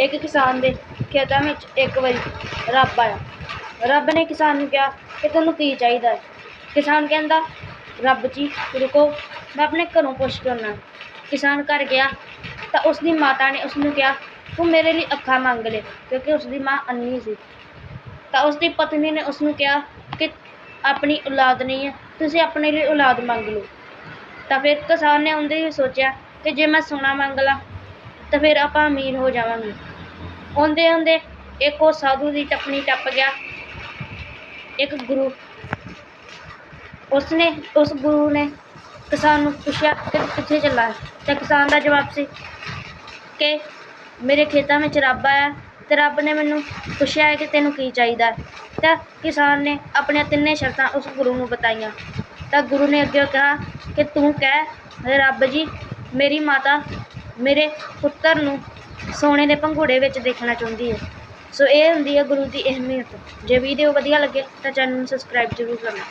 ਇੱਕ ਕਿਸਾਨ ਦੇ ਖੇਤਾਂ ਵਿੱਚ ਇੱਕ ਵਾਰੀ ਰੱਬ ਆਇਆ। ਰੱਬ ਨੇ ਕਿਸਾਨ ਨੂੰ ਕਿਹਾ ਕਿ ਤੁਹਾਨੂੰ ਕੀ ਚਾਹੀਦਾ ਹੈ? ਕਿਸਾਨ ਕਹਿੰਦਾ, ਰੱਬ ਜੀ, ਰੁਕੋ, ਮੈਂ ਆਪਣੇ ਘਰੋਂ ਪੁੱਛ ਕੇ ਆਉਣਾ ਕਿਸਾਨ ਘਰ ਗਿਆ, ਤਾਂ ਉਸ ਦੀ ਮਾਤਾ ਨੇ ਉਸ ਨੂੰ ਕਿਹਾ, ਤੂੰ ਮੇਰੇ ਲਈ ਅੱਖਾਂ ਮੰਗ ਲੈ, ਕਿਉਂਕਿ ਉਸ ਦੀ ਮਾਂ ਅੰਨੀ ਸੀ। ਤਾਂ ਉਸ ਦੀ ਪਤਨੀ ਨੇ ਉਸ ਨੂੰ ਕਿਹਾ ਕਿ ਆਪਣੀ ਔਲਾਦ ਨਹੀਂ ਹੈ, ਤੁਸੀਂ ਆਪਣੇ ਲਈ ਔਲਾਦ ਮੰਗ ਲਓ। ਤਾਂ ਫਿਰ ਕਿਸਾਨ ਨੇ ਉਹਦੇ ਹੀ ਸੋਚਿਆ ਕਿ ਜੇ ਮੈਂ ਸੋਨਾ ਮੰਗ ਲਾਂ, ਤਾਂ ਫਿਰ ਆਪਾਂ ਅਮੀਰ ਹੋ ਜਾਵਾਂਗੇ। ਆਉਂਦੇ ਆਉਂਦੇ ਇੱਕ ਉਹ ਸਾਧੂ ਦੀ ਟੱਪਣੀ ਟੱਪ ਗਿਆ। ਇੱਕ ਗੁਰੂ। ਉਸਨੇ, ਉਸ ਗੁਰੂ ਨੇ ਕਿਸਾਨ ਨੂੰ ਪੁੱਛਿਆ ਕਿ ਤੂੰ ਕਿੱਥੇ ਚੱਲਾ ਹੈ? ਤਾਂ ਕਿਸਾਨ ਦਾ ਜਵਾਬ ਸੀ ਕਿ ਮੇਰੇ ਖੇਤਾਂ ਵਿੱਚ ਰੱਬ ਆਇਆ ਤੇ ਰੱਬ ਨੇ ਮੈਨੂੰ ਪੁੱਛਿਆ ਹੈ ਕਿ ਤੈਨੂੰ ਕੀ ਚਾਹੀਦਾ ਤਾਂ ਕਿਸਾਨ ਨੇ ਆਪਣੀਆਂ ਤਿੰਨੇ ਸ਼ਰਤਾਂ ਉਸ ਗੁਰੂ ਨੂੰ ਬਤਾਈਆਂ। ਤਾਂ ਗੁਰੂ ਨੇ ਅੱਗੇ ਕਿਹਾ ਕਿ ਤੂੰ ਕਹਿ, ਰੱਬ ਜੀ, ਮੇਰੀ ਮਾਤਾ ਮੇਰੇ ਪੁੱਤਰ ਨੂੰ ਸੋਨੇ ਦੇ ਪੰਘੂੜੇ ਵਿੱਚ ਦੇਖਣਾ ਚਾਹੁੰਦੀ ਹੈ। ਸੋ ਇਹ ਹੁੰਦੀ ਹੈ ਗੁਰੂ ਦੀ ਅਹਿਮੀਅਤ। ਜੇ ਵੀਡੀਓ ਵਧੀਆ ਲੱਗੇ ਤਾਂ ਚੈਨਲ ਨੂੰ ਸਬਸਕ੍ਰਾਈਬ ਜ਼ਰੂਰ ਕਰਨਾ।